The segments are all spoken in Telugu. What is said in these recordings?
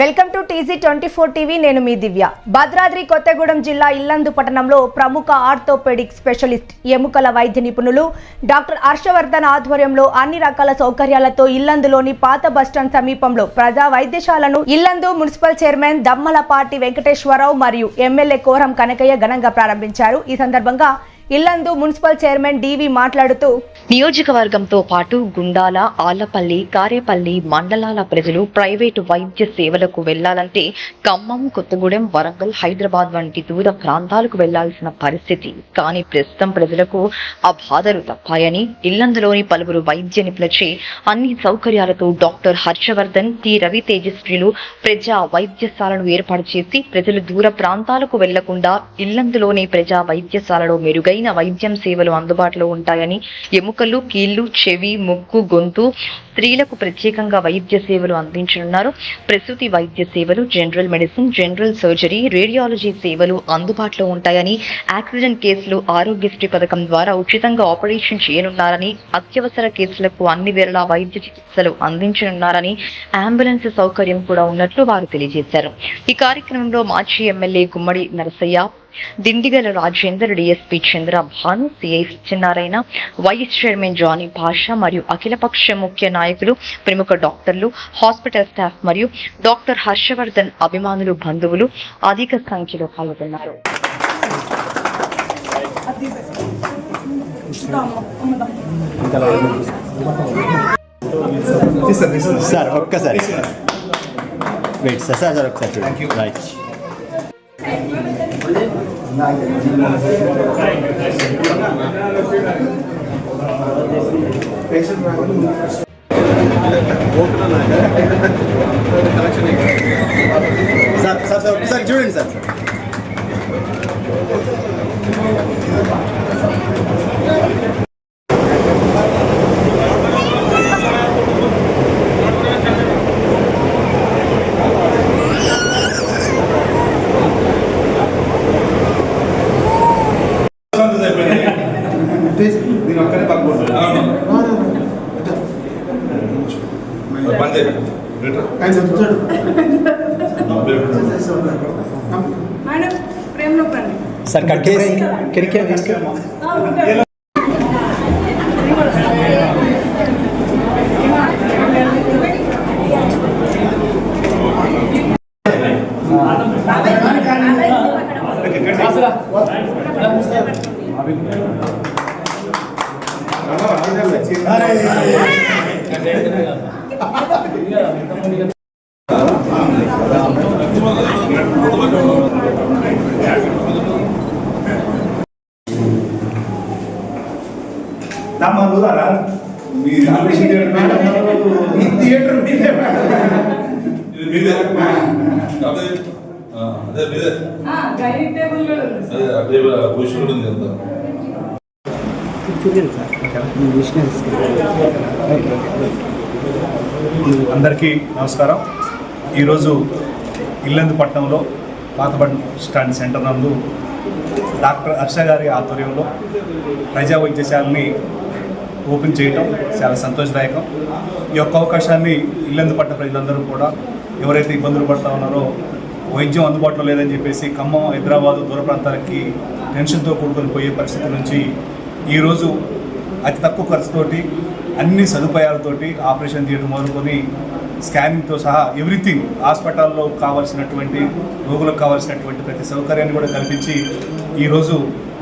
Welcome to TG twenty four TV నేను మీ దివ్య. భద్రాద్రి కొత్తగూడెం జిల్లా ఇల్లందు పట్టణంలో ప్రముఖ ఆర్థోపెడిక్ స్పెషలిస్ట్ ఎముకల వైద్య నిపుణులు డాక్టర్ హర్షవర్ధన్ ఆధ్వర్యంలో అన్ని రకాల సౌకర్యాలతో ఇల్లందులోని పాత బస్టాండ్ సమీపంలో ప్రజా వైద్యశాలను ఇల్లందు మున్సిపల్ చైర్మన్ దమ్మలపాటి వెంకటేశ్వరరావు మరియు ఎమ్మెల్యే కోరం కనకయ్య ఘనంగా ప్రారంభించారు. ఈ సందర్భంగా ఇల్లందు మున్సిపల్ చైర్మన్ డివి మాట్లాడుతూ నియోజకవర్గంతో పాటు గుండాల ఆలపల్లి కారేపల్లి మండలాల ప్రజలు ప్రైవేటు వైద్య సేవలకు వెళ్ళాలంటే ఖమ్మం కొత్తగూడెం వరంగల్ హైదరాబాద్ వంటి దూర ప్రాంతాలకు వెళ్ళాల్సిన పరిస్థితి. కానీ ప్రస్తుతం ప్రజలకు ఆ బాధలు తప్పాయని ఇల్లందులోని పలువురు వైద్య నిపుణులచే అన్ని సౌకర్యాలతో డాక్టర్ హర్షవర్ధన్ టి. రవి తేజస్విలు ప్రజా వైద్యశాలను ఏర్పాటు చేసి ప్రజలు దూర ప్రాంతాలకు వెళ్ళకుండా ఇల్లందులోని ప్రజా వైద్యశాలలో మెరుగై మెరుగైన వైద్యం సేవలు అందుబాటులో ఉంటాయని ఎముకలు కీళ్ళు చెవి ముక్కు గొంతు స్త్రీలకు ప్రత్యేకంగా వైద్య సేవలు అందించనున్నారు. ప్రసూతి వైద్య సేవలు general medicine general surgery radiology సేవలు అందుబాటులో ఉంటాయని యాక్సిడెంట్ కేసులు ఆరోగ్యశ్రీ పథకం ద్వారా ఉచితంగా ఆపరేషన్ చేయనున్నారని అత్యవసర కేసులకు అన్ని వేళలా వైద్య చికిత్సలు అందించనున్నారని అంబులెన్స్ సౌకర్యం కూడా ఉన్నట్లు వారు తెలియజేశారు. ఈ కార్యక్రమంలో మాజీ MLA Gummadi Narasaiah Dindigala Rajender DSP Chandra Bhanu CI Satyanarayana vice chairman Jani Basha మరియు అఖిలపక్ష ముఖ్య నాయకులు ప్రముఖ డాక్టర్లు హాస్పిటల్ స్టాఫ్ మరియు డాక్టర్ హర్షవర్ధన్ అభిమానులు బంధువులు అధిక సంఖ్యలో పాల్గొన్నారు. సార్ ఒక్కసారి. వెయిట్ సార్ సార్ సార్ ఒకసారి చూడండి. రైట్ సార్ సార్ సార్ ఒకసారి చూడండి సార్ సార్ నేను ఒక్కనే పక్కన పని చేయండి మేడం ఫ్రేమ్లో రండి సార్ కట్ చేసి కిరికే దమ్మా దూరారా మీ ఆపరేషన్ థియేటర్ మేడం ఈ థియేటర్ మీదే ఇది మీదే. అదే ఆ, అదే మీదే. డైనింగ్ టేబుల్ కూడా ఉంది అదే అదే పొజిషన్ కూడా ఉంది అంతా. అందరికీ నమస్కారం. ఈరోజు ఇల్లందు పట్టణంలో పాత బస్ స్టాండ్ సెంటర్ నందు డాక్టర్ హర్ష గారి ఆధ్వర్యంలో ప్రజా వైద్యశాలని ఓపెన్ చేయటం చాలా సంతోషదాయకం. ఈ యొక్క అవకాశాన్ని ఇల్లందు పట్ట ప్రజలందరూ కూడా ఎవరైతే ఇబ్బందులు పడుతూ ఉన్నారో వైద్యం అందుబాటులో లేదని చెప్పేసి ఖమ్మం హైదరాబాదు దూర ప్రాంతాలకి టెన్షన్తో కూడుకొని పోయే పరిస్థితి నుంచి ఈరోజు అతి తక్కువ ఖర్చుతోటి అన్ని సదుపాయాలతోటి ఆపరేషన్ థియేటర్ మొదలుకొని స్కానింగ్తో సహా ఎవ్రీథింగ్ హాస్పిటల్లో కావాల్సినటువంటి రోగులకు కావాల్సినటువంటి ప్రతి సౌకర్యాన్ని కూడా కల్పించి ఈరోజు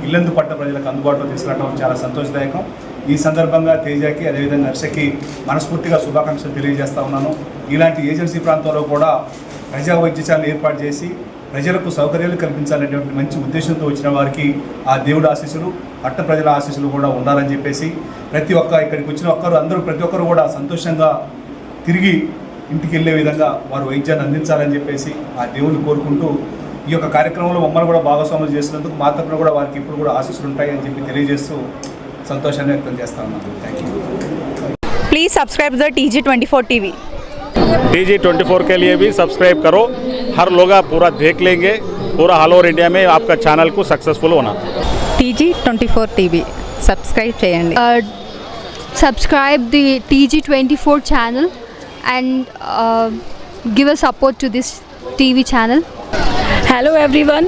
ఇల్లందు పట్ట ప్రజలకు అందుబాటులో తీసుకురావడం చాలా సంతోషదాయకం. ఈ సందర్భంగా తేజకి అదేవిధంగా హర్షకి మనస్ఫూర్తిగా శుభాకాంక్షలు తెలియజేస్తా ఉన్నాను. ఇలాంటి ఏజెన్సీ ప్రాంతంలో కూడా ప్రజా వైద్యశాలను ఏర్పాటు చేసి ప్రజలకు సౌకర్యాలు కల్పించాలనేటువంటి మంచి ఉద్దేశంతో వచ్చిన వారికి ఆ దేవుడు ఆశీస్సులు అట్ట ప్రజల ఆశీస్సులు కూడా ఉండాలని చెప్పేసి ప్రతి ఒక్క ఇక్కడికి వచ్చిన ఒక్కరు అందరూ ప్రతి ఒక్కరు కూడా సంతోషంగా తిరిగి ఇంటికి వెళ్ళే విధంగా వారు వైద్యాన్ని అందించాలని చెప్పేసి ఆ దేవుని కోరుకుంటూ ఈ యొక్క కార్యక్రమంలో మమ్మల్ని కూడా భాగస్వాములు చేసినందుకు మా తరపున కూడా వారికి ఇప్పుడు కూడా ఆశీస్సులు ఉంటాయని చెప్పి తెలియజేస్తూ సంతోషాన్ని వ్యక్తం చేస్తా ఉన్నాను thank you please subscribe the T G twenty four T V T G twenty four के लिए भी सब्सक्राइब करो हर लोग आप पूरा देख लेंगे पूरा ऑल ओवर इंडिया में आपका चैनल को सक्सेसफुल होना T G twenty four TV subscribe చేయండి uh, subscribe the TG24 channel and uh, give a support to this TV channel. Hello everyone,